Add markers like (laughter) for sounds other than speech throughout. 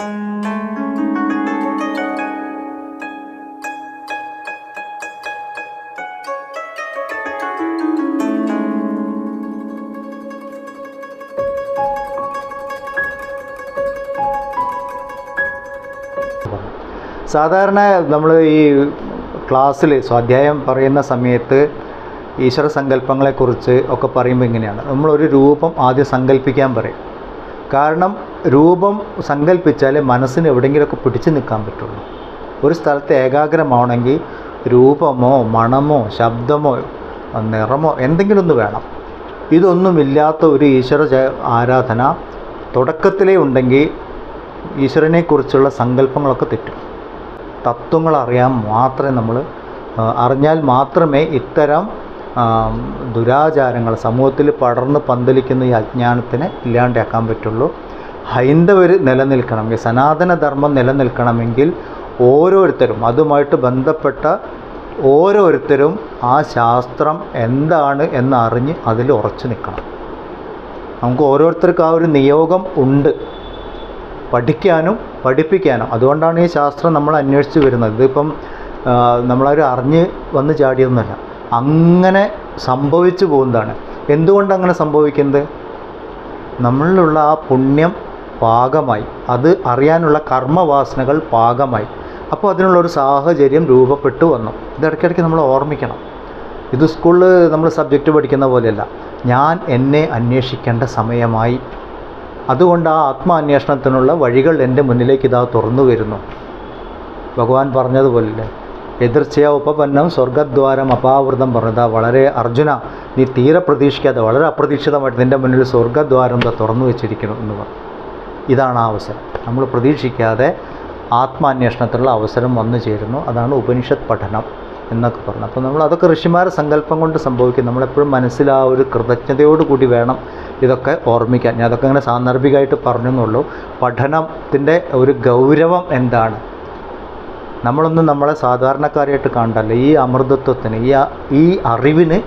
സാധാരണ നമ്മൾ ഈ ക്ലാസ്സിൽ സ്വാധ്യായം പറയുന്ന സമയത്ത് ഈശ്വര സങ്കല്പങ്ങളെക്കുറിച്ച് ഒക്കെ പറയുമ്പോൾ ഇങ്ങനെയാണ്. നമ്മളൊരു രൂപം ആദ്യം സങ്കല്പിക്കാൻ പറയും. കാരണം രൂപം സങ്കല്പിച്ചാലേ മനസ്സിന് എവിടെയെങ്കിലുമൊക്കെ പിടിച്ചു നിൽക്കാൻ പറ്റുള്ളൂ. ഒരു സ്ഥലത്ത് ഏകാഗ്രമാവണമെങ്കിൽ രൂപമോ മണമോ ശബ്ദമോ നിറമോ എന്തെങ്കിലും ഒന്ന് വേണം. ഇതൊന്നുമില്ലാത്ത ഒരു ഈശ്വര ആരാധന തുടക്കത്തിലേ ഉണ്ടെങ്കിൽ ഈശ്വരനെക്കുറിച്ചുള്ള സങ്കല്പങ്ങളൊക്കെ തെറ്റും. തത്വങ്ങൾ അറിയാൻ മാത്രമേ നമ്മൾ അറിഞ്ഞാൽ മാത്രമേ ഇത്തരം ദുരാചാരങ്ങൾ സമൂഹത്തിൽ പടർന്ന് പന്തലിക്കുന്ന ഈ അജ്ഞാനത്തിനെ ഇല്ലാണ്ടാക്കാൻ പറ്റുള്ളൂ. ഹൈന്ദവർ നിലനിൽക്കണമെങ്കിൽ സനാതനധർമ്മം നിലനിൽക്കണമെങ്കിൽ ഓരോരുത്തരും അതുമായിട്ട് ബന്ധപ്പെട്ട ഓരോരുത്തരും ആ ശാസ്ത്രം എന്താണ് എന്നറിഞ്ഞ് അതിൽ ഉറച്ചു നിൽക്കണം. നമുക്ക് ഓരോരുത്തർക്കും ആ ഒരു നിയോഗം ഉണ്ട്. പഠിക്കാനും പഠിപ്പിക്കാനും. അതുകൊണ്ടാണ് ഈ ശാസ്ത്രം നമ്മൾ അന്വേഷിച്ച് വരുന്നത്. ഇതിപ്പം നമ്മളൊരു അറിഞ്ഞ് വന്ന് ചാടിയൊന്നുമല്ല അങ്ങനെ സംഭവിച്ചു പോകുന്നതാണ്. എന്തുകൊണ്ട് അങ്ങനെ സംഭവിക്കുന്നത്? നമ്മളിലുള്ള ആ പുണ്യം പാകമായി. അത് അറിയാനുള്ള കർമ്മവാസനകൾ പാകമായി. അപ്പോൾ അതിനുള്ള ഒരു സാഹചര്യം രൂപപ്പെട്ടു വന്നു. ഇത് ഇടയ്ക്കിടയ്ക്ക് നമ്മൾ ഓർമ്മിക്കണം. ഇത് സ്കൂളിൽ നമ്മൾ സബ്ജക്റ്റ് പഠിക്കുന്ന പോലെയല്ല. ഞാൻ എന്നെ അന്വേഷിക്കേണ്ട സമയമായി. അതുകൊണ്ട് ആ ആത്മാന്വേഷണത്തിനുള്ള വഴികൾ എന്റെ മുന്നിലേക്ക് ഇതാ തുറന്നു വരുന്നു. ഭഗവാൻ പറഞ്ഞതുപോലെ എതിർച്ചയാ ഉപപന്നം സ്വർഗദ്വാരം അപാവൃതം പറഞ്ഞതാ വളരെ അർജുന. നീ തീരെ പ്രതീക്ഷിക്കാതെ വളരെ അപ്രതീക്ഷിതമായിട്ട് നിന്റെ മുന്നിൽ സ്വർഗദ്വാരം തുറന്നു വെച്ചിരിക്കണം എന്ന് പറഞ്ഞു. ഇതാണ് ആ അവസരം. നമ്മൾ പ്രതീക്ഷിക്കാതെ ആത്മാന്വേഷണത്തിലുള്ള അവസരം വന്നു ചേരുന്നു. അതാണ് ഉപനിഷത്ത് പഠനം എന്നൊക്കെ പറഞ്ഞു അപ്പോൾ നമ്മൾ അതൊക്കെ ഋഷിമാരുടെ സങ്കല്പം കൊണ്ട് സംഭവിക്കും. നമ്മളെപ്പോഴും മനസ്സിൽ ആ ഒരു കൃതജ്ഞതയോട് കൂടി വേണം ഇതൊക്കെ ഓർമ്മിക്കാൻ. ഞാൻ അതൊക്കെ ഇങ്ങനെ സാന്ദർഭികമായിട്ട് പറഞ്ഞെന്നുള്ളൂ. പഠനത്തിന്റെ ഒരു ഗൗരവം എന്താണ്? നമ്മളൊന്നും നമ്മളെ സാധാരണക്കാരായിട്ട് കണ്ടല്ല ഈ അമൃതത്വത്തിന് ഈ ഈ അറിവിന്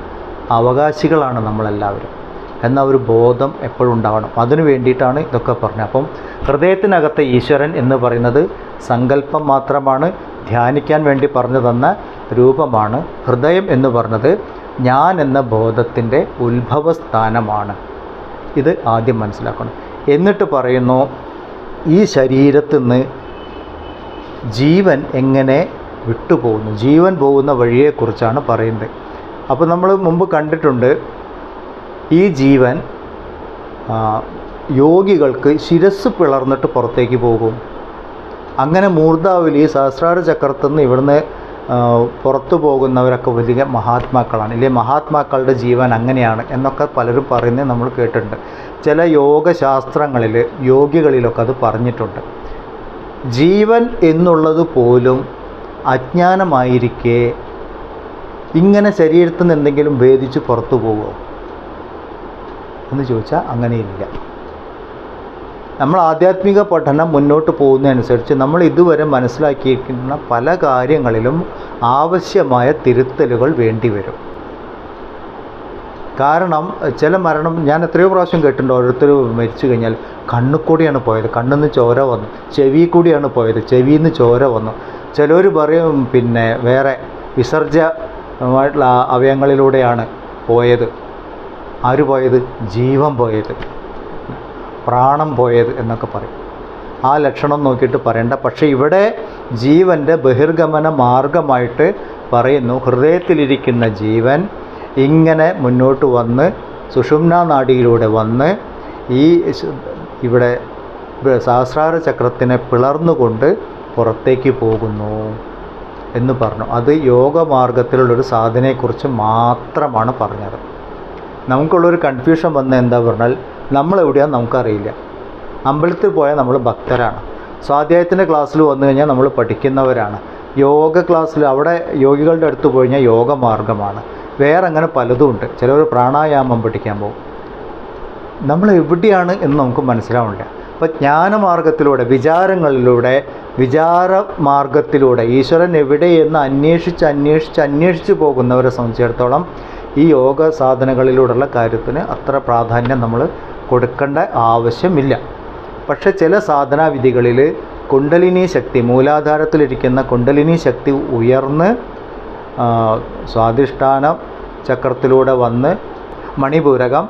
അവകാശികളാണ് നമ്മളെല്ലാവരും. എന്ന ഒരു ബോധം എപ്പോഴും ഉണ്ടാവണം. അതിനു വേണ്ടിയിട്ടാണ് ഇതൊക്കെ പറഞ്ഞത്. അപ്പം ഹൃദയത്തിനകത്തെ ഈശ്വരൻ എന്ന് പറയുന്നത് സങ്കല്പം മാത്രമാണ് ധ്യാനിക്കാൻ വേണ്ടി പറഞ്ഞു തന്ന രൂപമാണ്. ഹൃദയം എന്ന് പറഞ്ഞത് ഞാൻ എന്ന ബോധത്തിന്റെ ഉത്ഭവസ്ഥാനമാണ്. ഇത് ആദ്യം മനസ്സിലാക്കണം. എന്നിട്ട് പറയുന്നു ഈ ശരീരത്തിൽ നിന്ന് ജീവൻ എങ്ങനെ വിട്ടുപോകുന്നു? ജീവൻ പോകുന്ന വഴിയെക്കുറിച്ചാണ് പറയുന്നത്. അപ്പോൾ നമ്മൾ മുമ്പ് കണ്ടിട്ടുണ്ട് ഈ ജീവൻ യോഗികൾക്ക് ശിരസ് പിളർന്നിട്ട് പുറത്തേക്ക് പോകും. അങ്ങനെ മൂർധാവിൽ ഈ സഹസ്രാര ചക്രത്തിൽ നിന്ന് ഇവിടുന്ന് പുറത്തു പോകുന്നവരൊക്കെ വലിയ മഹാത്മാക്കളാണ്. ഇല്ലേ മഹാത്മാക്കളുടെ ജീവൻ അങ്ങനെയാണ് എന്നൊക്കെ പലരും പറയുന്നത് നമ്മൾ കേട്ടിട്ടുണ്ട്. ചില യോഗശാസ്ത്രങ്ങളിൽ യോഗികളിലൊക്കെ അത് പറഞ്ഞിട്ടുണ്ട്. ജീവൻ എന്നുള്ളത് പോലും അജ്ഞാനമായിരിക്കെ ഇങ്ങനെ ശരീരത്തിൽ നിന്ന് എന്തെങ്കിലും ഭേദിച്ച് പുറത്തു പോകുമോ എന്ന് ചോദിച്ചാൽ അങ്ങനെയില്ല. നമ്മൾ ആധ്യാത്മിക പഠനം മുന്നോട്ട് പോകുന്നതനുസരിച്ച് നമ്മൾ ഇതുവരെ മനസ്സിലാക്കിയിരിക്കുന്ന പല കാര്യങ്ങളിലും ആവശ്യമായ തിരുത്തലുകൾ വേണ്ടിവരും കാരണം ചില മരണം ഞാൻ എത്രയോ പ്രാവശ്യം കേട്ടിട്ടുണ്ട് ഓരോരുത്തർ മരിച്ചു കഴിഞ്ഞാൽ കണ്ണു കൂടിയാണ് പോയത്. കണ്ണിൽ നിന്ന് ചോര വന്നു. ചെവി കൂടിയാണ് പോയത്. ചെവിയിൽ നിന്ന് ചോര വന്നു. ചിലർ പറയും പിന്നെ വേറെ വിസർജ്യമായിട്ടുള്ള അവയവങ്ങളിലൂടെയാണ് പോയത്. ആര് പോയത്? ജീവൻ പോയത്. പ്രാണം പോയത് എന്നൊക്കെ പറയും. ആ ലക്ഷണം നോക്കിയിട്ട് പറയണ്ട. പക്ഷേ ഇവിടെ ജീവന്റെ ബഹിർഗമന മാർഗമായിട്ട് പറയുന്നു ഹൃദയത്തിലിരിക്കുന്ന ജീവൻ ഇങ്ങനെ മുന്നോട്ട് വന്ന് സുഷുമ്ന നാടിയിലൂടെ വന്ന് ഈ ഇവിടെ സഹസ്രാര ചക്രത്തിനെ പിളർന്നുകൊണ്ട് പുറത്തേക്ക് പോകുന്നു എന്ന് പറഞ്ഞു. അത് യോഗമാർഗത്തിലുള്ളൊരു സാധനയെക്കുറിച്ച് മാത്രമാണ് പറഞ്ഞത്. നമുക്കുള്ളൊരു കൺഫ്യൂഷൻ വന്ന എന്താ പറഞ്ഞാൽ നമ്മളെവിടെയാണെന്ന് നമുക്കറിയില്ല. അമ്പലത്തിൽ പോയാൽ നമ്മൾ ഭക്തരാണ്. സ്വാധ്യായത്തിന്റെ ക്ലാസ്സിൽ വന്നു കഴിഞ്ഞാൽ നമ്മൾ പഠിക്കുന്നവരാണ്. യോഗ ക്ലാസ്സിൽ അവിടെ യോഗികളുടെ അടുത്ത് പോയി കഴിഞ്ഞാൽ യോഗമാർഗമാണ് വേറെ അങ്ങനെ പലതും ഉണ്ട്. ചിലർ പ്രാണായാമം പഠിക്കാൻ പോകും. നമ്മൾ എവിടെയാണ് എന്ന് നമുക്ക് മനസ്സിലാവില്ല അപ്പോൾ ജ്ഞാനമാർഗത്തിലൂടെ വിചാരങ്ങളിലൂടെ വിചാര മാർഗത്തിലൂടെ ഈശ്വരൻ എവിടെയെന്ന് അന്വേഷിച്ച് അന്വേഷിച്ച് അന്വേഷിച്ച് പോകുന്നവരെ സംബന്ധിച്ചിടത്തോളം ഈ യോഗ സാധനകളിലൂടെയുള്ള കാര്യത്തിന് അത്ര പ്രാധാന്യം നമ്മൾ കൊടുക്കേണ്ട ആവശ്യമില്ല. പക്ഷെ ചില സാധനാവിധികളിൽ കുണ്ടലിനി ശക്തി മൂലാധാരത്തിലിരിക്കുന്ന കുണ്ടലിനി ശക്തി ഉയർന്ന് സ്വാധിഷ്ഠാനം ചക്രത്തിലൂടെ വന്ന് മണിപൂരകം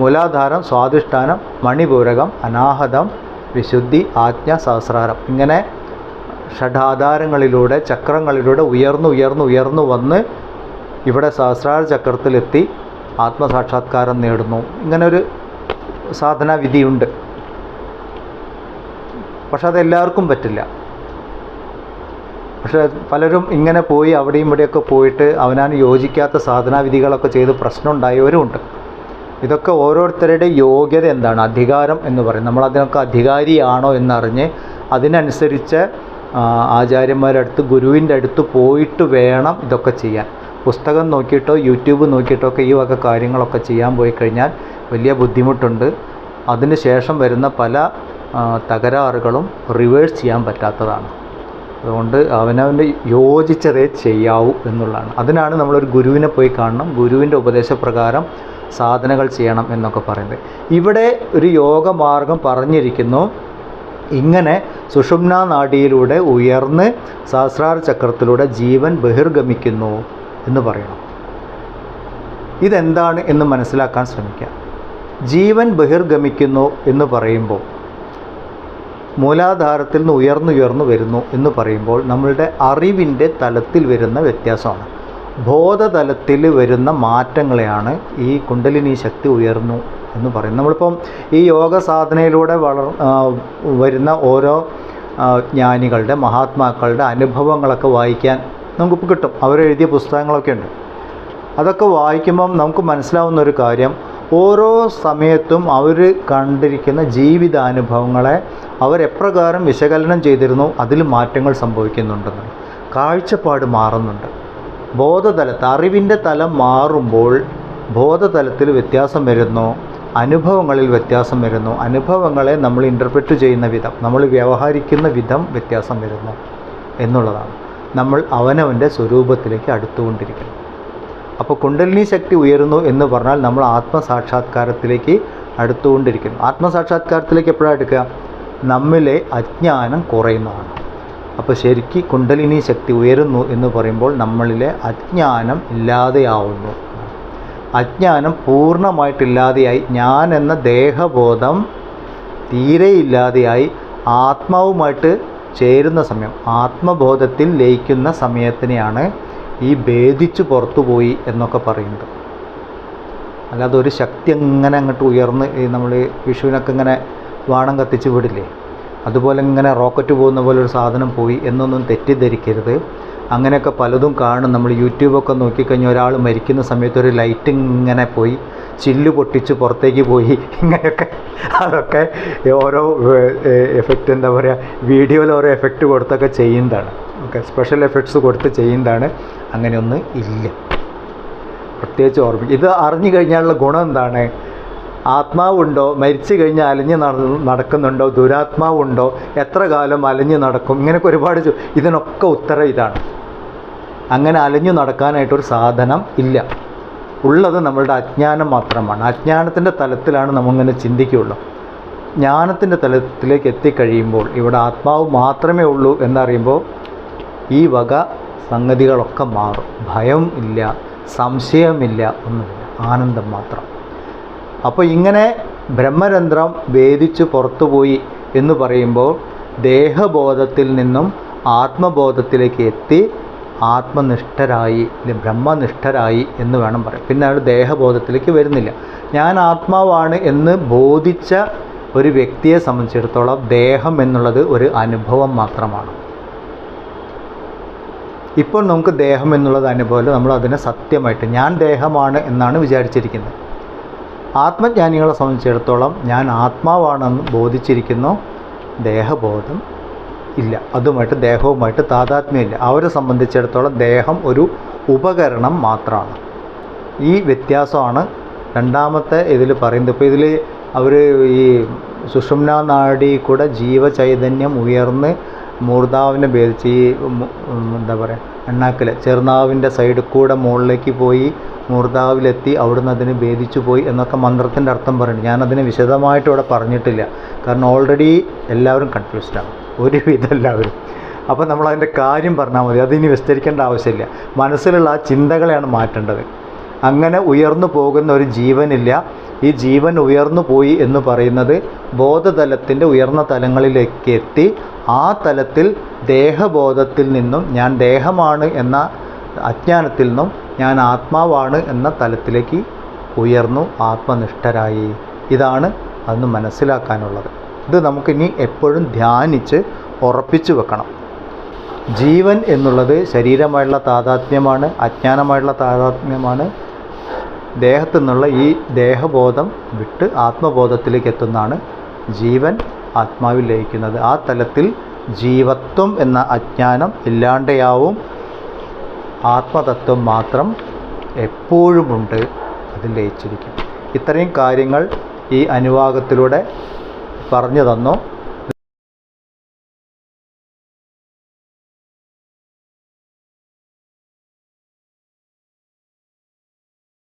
മൂലാധാരം സ്വാധിഷ്ഠാനം മണിപൂരകം അനാഹതം വിശുദ്ധി ആജ്ഞ സഹസ്രാരം. ഇങ്ങനെ ഷഡാധാരങ്ങളിലൂടെ ചക്രങ്ങളിലൂടെ ഉയർന്നു ഉയർന്നു ഉയർന്നു വന്ന് ഇവിടെ സഹസ്രാര ചക്രത്തിലെത്തി ആത്മസാക്ഷാത്കാരം നേടുന്നു. ഇങ്ങനെ ഒരു സാധനാ വിധിയുണ്ട്. പക്ഷെ അതെല്ലാവർക്കും പറ്റില്ല. പക്ഷെ പലരും ഇങ്ങനെ പോയി അവിടെയും ഇവിടെയൊക്കെ പോയിട്ട് അവനാൻ യോജിക്കാത്ത സാധനാവിധികളൊക്കെ ചെയ്ത് പ്രശ്നം ഉണ്ടായവരും ഉണ്ട് ഇതൊക്കെ ഓരോരുത്തരുടെ യോഗ്യത എന്താണ്? അധികാരം എന്ന് പറയും. നമ്മൾ അതിനൊക്കെ അധികാരിയാണോ എന്നറിഞ്ഞ് അതിനനുസരിച്ച് ആചാര്യന്മാരുടെ അടുത്ത് ഗുരുവിന്റെ അടുത്ത് പോയിട്ട് വേണം ഇതൊക്കെ ചെയ്യാൻ. പുസ്തകം നോക്കിയിട്ടോ യൂട്യൂബ് നോക്കിയിട്ടോ ഒക്കെ ഈ വക കാര്യങ്ങളൊക്കെ ചെയ്യാൻ പോയി കഴിഞ്ഞാൽ വലിയ ബുദ്ധിമുട്ടുണ്ട്. അതിന് ശേഷം വരുന്ന പല തകരാറുകളും റിവേഴ്സ് ചെയ്യാൻ പറ്റാത്തതാണ്. അതുകൊണ്ട് അവനവന്റെ യോജിച്ചതേ ചെയ്യാവൂ എന്നുള്ളതാണ്. അതിനാണ് നമ്മളൊരു ഗുരുവിനെ പോയി കാണണം. ഗുരുവിന്റെ ഉപദേശപ്രകാരം സാധനകൾ ചെയ്യണം എന്നൊക്കെ പറയുന്നത്. ഇവിടെ ഒരു യോഗമാർഗം പറഞ്ഞിരിക്കുന്നു. ഇങ്ങനെ സുഷുമ്ന നാഡിയിലൂടെ ഉയർന്ന് സഹസ്രാർ ചക്രത്തിലൂടെ ജീവൻ ബഹിർഗമിക്കുന്നു എന്ന് പറയണം. ഇതെന്താണ് എന്ന് മനസ്സിലാക്കാൻ ശ്രമിക്കാം ജീവൻ ബഹിർഗമിക്കുന്നു എന്ന് പറയുമ്പോൾ മൂലാധാരത്തിൽ നിന്ന് ഉയർന്നുയർന്നു വരുന്നു എന്ന് പറയുമ്പോൾ നമ്മളുടെ അറിവിന്റെ തലത്തിൽ വരുന്ന വ്യത്യാസമാണ്. ബോധതലത്തിൽ വരുന്ന മാറ്റങ്ങളെയാണ് ഈ കുണ്ടലിനി ശക്തി ഉയർന്നു എന്ന് പറയുന്നത്. നമ്മളിപ്പം ഈ യോഗ സാധനയിലൂടെ വളർ വരുന്ന ഓരോ ജ്ഞാനികളുടെ മഹാത്മാക്കളുടെ അനുഭവങ്ങളൊക്കെ വായിക്കാൻ നമുക്കിപ്പോൾ കിട്ടും. അവരെഴുതിയ പുസ്തകങ്ങളൊക്കെ ഉണ്ട്. അതൊക്കെ വായിക്കുമ്പം നമുക്ക് മനസ്സിലാവുന്ന ഒരു കാര്യം ഓരോ സമയത്തും അവർ കണ്ടിരിക്കുന്ന ജീവിതാനുഭവങ്ങളെ അവരെപ്രകാരം വിശകലനം ചെയ്തിരുന്നു അതിൽ മാറ്റങ്ങൾ സംഭവിക്കുന്നുണ്ടെന്ന്. കാഴ്ചപ്പാട് മാറുന്നുണ്ട്. ബോധതലത്ത് അറിവിന്റെ തലം മാറുമ്പോൾ ബോധതലത്തിൽ വ്യത്യാസം വരുന്നു അനുഭവങ്ങളിൽ വ്യത്യാസം വരുന്നു. അനുഭവങ്ങളെ നമ്മൾ ഇന്റർപ്രറ്റ് ചെയ്യുന്ന വിധം നമ്മൾ വ്യവഹരിക്കുന്ന വിധം വ്യത്യാസം വരുന്നു എന്നുള്ളതാണ്. നമ്മൾ അവനവന്റെ സ്വരൂപത്തിലേക്ക് അടുത്തുകൊണ്ടിരിക്കണം. അപ്പോൾ കുണ്ടലിനി ശക്തി ഉയരുന്നു എന്ന് പറഞ്ഞാൽ നമ്മൾ ആത്മസാക്ഷാത്കാരത്തിലേക്ക് അടുത്തുകൊണ്ടിരിക്കുന്നു. ആത്മസാക്ഷാത്കാരത്തിലേക്ക് എപ്പോഴാണ് എടുക്കുക നമ്മിലെ അജ്ഞാനം കുറയുന്നതാണ്. അപ്പോൾ ശരിക്ക് കുണ്ടലിനി ശക്തി ഉയരുന്നു എന്ന് പറയുമ്പോൾ നമ്മളിലെ അജ്ഞാനം ഇല്ലാതെയാവുന്നു. അജ്ഞാനം പൂർണമായിട്ടില്ലാതെയായി. ഞാൻ എന്ന ദേഹബോധം തീരെ ഇല്ലാതെയായി ആത്മാവുമായിട്ട് ചേരുന്ന സമയം ആത്മബോധത്തിൽ ലയിക്കുന്ന സമയത്തിനെയാണ് ഈ ഭേദിച്ചു പുറത്തുപോയി എന്നൊക്കെ പറയുന്നത്. അല്ലാതെ ഒരു ശക്തി അങ്ങനെ അങ്ങോട്ട് ഉയർന്ന് നമ്മൾ വിഷുവിനൊക്കെ ഇങ്ങനെ വാണം കത്തിച്ച് വിടില്ലേ? അതുപോലെ ഇങ്ങനെ റോക്കറ്റ് പോകുന്ന പോലെ ഒരു സാധനം പോയി എന്നൊന്നും തെറ്റിദ്ധരിക്കരുത്. അങ്ങനെയൊക്കെ പലതും കാണും. നമ്മൾ യൂട്യൂബൊക്കെ നോക്കിക്കഴിഞ്ഞാൽ ഒരാൾ മരിക്കുന്ന സമയത്ത് ഒരു ലൈറ്റ് ഇങ്ങനെ പോയി ചില്ല് പൊട്ടിച്ച് പുറത്തേക്ക് പോയി. (laughs) ഇങ്ങനെയൊക്കെ. അതൊക്കെ ഓരോ എഫക്റ്റ് എന്താ പറയുക വീഡിയോയിൽ ഓരോ എഫക്റ്റ് കൊടുത്തൊക്കെ ചെയ്യുന്നതാണ്. ഓക്കെ സ്പെഷ്യൽ എഫക്ട്സ് കൊടുത്ത് ചെയ്യുന്നതാണ്. അങ്ങനെയൊന്നും ഇല്ല. പ്രത്യേകിച്ച് ഓർമ്മിക്കും ഇത് അറിഞ്ഞു കഴിഞ്ഞാലുള്ള ഗുണം എന്താണ്? ആത്മാവുണ്ടോ? മരിച്ചു കഴിഞ്ഞാൽ അലഞ്ഞ് നടക്കുന്നുണ്ടോ? ദുരാത്മാവുണ്ടോ? എത്ര കാലം അലഞ്ഞ് നടക്കും? ഇങ്ങനെയൊക്കെ ഒരുപാട് ഇതിനൊക്കെ ഉത്തരം ഇതാണ്. അങ്ങനെ അലഞ്ഞു നടക്കാനായിട്ടൊരു സാധനം ഇല്ല. ഉള്ളത് നമ്മളുടെ അജ്ഞാനം മാത്രമാണ്. അജ്ഞാനത്തിന്റെ തലത്തിലാണ് നമ്മളിങ്ങനെ ചിന്തിക്കുകയുള്ളൂ ജ്ഞാനത്തിന്റെ തലത്തിലേക്ക് എത്തിക്കഴിയുമ്പോൾ ഇവിടെ ആത്മാവ് മാത്രമേ ഉള്ളൂ എന്നറിയുമ്പോൾ ഈ വക സംഗതികളൊക്കെ മാറും. ഭയം ഇല്ല സംശയമില്ല ഒന്നുമില്ല. ആനന്ദം മാത്രം. അപ്പോൾ ഇങ്ങനെ ബ്രഹ്മരന്ധ്രം വേദിച്ച് പുറത്തുപോയി എന്ന് പറയുമ്പോൾ ദേഹബോധത്തിൽ നിന്നും ആത്മബോധത്തിലേക്ക് എത്തി ആത്മനിഷ്ഠരായി ബ്രഹ്മനിഷ്ഠരായി എന്ന് വേണം പറയാം പിന്നെ അയാൾ ദേഹബോധത്തിലേക്ക് വരുന്നില്ല. ഞാൻ ആത്മാവാണ് എന്ന് ബോധിച്ച ഒരു വ്യക്തിയെ സംബന്ധിച്ചിടത്തോളം ദേഹം എന്നുള്ളത് ഒരു അനുഭവം മാത്രമാണ്. ഇപ്പോൾ നമുക്ക് ദേഹം എന്നുള്ളത് അനുഭവം നമ്മൾ അതിനെ സത്യമായിട്ട് ഞാൻ ദേഹമാണ് എന്നാണ് വിചാരിച്ചിരിക്കുന്നത്. ആത്മജ്ഞാനികളെ സംബന്ധിച്ചിടത്തോളം ഞാൻ ആത്മാവാണെന്ന് ബോധിച്ചിരിക്കുന്നു. ദേഹബോധം ഇല്ല. അതുമായിട്ട് ദേഹവുമായിട്ട് താതാത്മ്യമില്ല. അവരെ സംബന്ധിച്ചിടത്തോളം ദേഹം ഒരു ഉപകരണം മാത്രമാണ്. ഈ വ്യത്യാസമാണ് രണ്ടാമത്തെ ഇതിൽ പറയുന്നത്. ഇപ്പോൾ ഇതിൽ അവർ ഈ സുഷുമ്ന നാടി കൂടെ ജീവചൈതന്യം ഉയർന്ന് മൂർധാവിനെ ഭേദിച്ച് ഈ എന്താ പറയുക അണ്ണാക്കിൽ ചെറുനാവിന്റെ സൈഡിൽ കൂടെ മുകളിലേക്ക് പോയി മൂർധാവിലെത്തി അവിടുന്ന് അതിനെ ഭേദിച്ചു പോയി എന്നൊക്കെ മന്ത്രത്തിന്റെ അർത്ഥം പറയുന്നുണ്ട്. ഞാനതിനെ വിശദമായിട്ട് ഇവിടെ പറഞ്ഞിട്ടില്ല. കാരണം ഓൾറെഡി എല്ലാവരും കൺഫ്യൂസ്ഡാണ് ഒരുവിധം എല്ലാവരും. അപ്പോൾ നമ്മൾ അതിന്റെ കാര്യം പറഞ്ഞാൽ മതി. അതിനി വിസ്തരിക്കേണ്ട ആവശ്യമില്ല. മനസ്സിലുള്ള ആ ചിന്തകളെയാണ് മാറ്റേണ്ടത്. അങ്ങനെ ഉയർന്നു പോകുന്ന ഒരു ജീവനില്ല. ഈ ജീവൻ ഉയർന്നു പോയി എന്ന് പറയുന്നത് ബോധതലത്തിന്റെ ഉയർന്ന തലങ്ങളിലേക്ക് എത്തി. ആ തലത്തിൽ ദേഹബോധത്തിൽ നിന്നും ഞാൻ ദേഹമാണ് എന്ന അജ്ഞാനത്തിൽ നിന്നും ഞാൻ ആത്മാവാണ് എന്ന തലത്തിലേക്ക് ഉയർന്നു ആത്മനിഷ്ഠരായി. ഇതാണ് അന്ന് മനസ്സിലാക്കാനുള്ളത്. ഇത് നമുക്കിനി എപ്പോഴും ധ്യാനിച്ച് ഉറപ്പിച്ചു വെക്കണം. ജീവൻ എന്നുള്ളത് ശരീരമായുള്ള താതാത്മ്യമാണ് അജ്ഞാനമായുള്ള താതാത്മ്യമാണ്. ദേഹത്തു നിന്നുള്ള ഈ ദേഹബോധം വിട്ട് ആത്മബോധത്തിലേക്ക് എത്തുന്നതാണ് ജീവൻ ആത്മാവിൽ ലയിക്കുന്നത്. ആ തലത്തിൽ ജീവത്വം എന്ന അജ്ഞാനം ഇല്ലാണ്ടെയാവും. ആത്മതത്വം മാത്രം എപ്പോഴുമുണ്ട് അതിൽ ലയിച്ചിരിക്കും. ഇത്രയും കാര്യങ്ങൾ ഈ അനുവാഗത്തിലൂടെ പറഞ്ഞു തന്നു.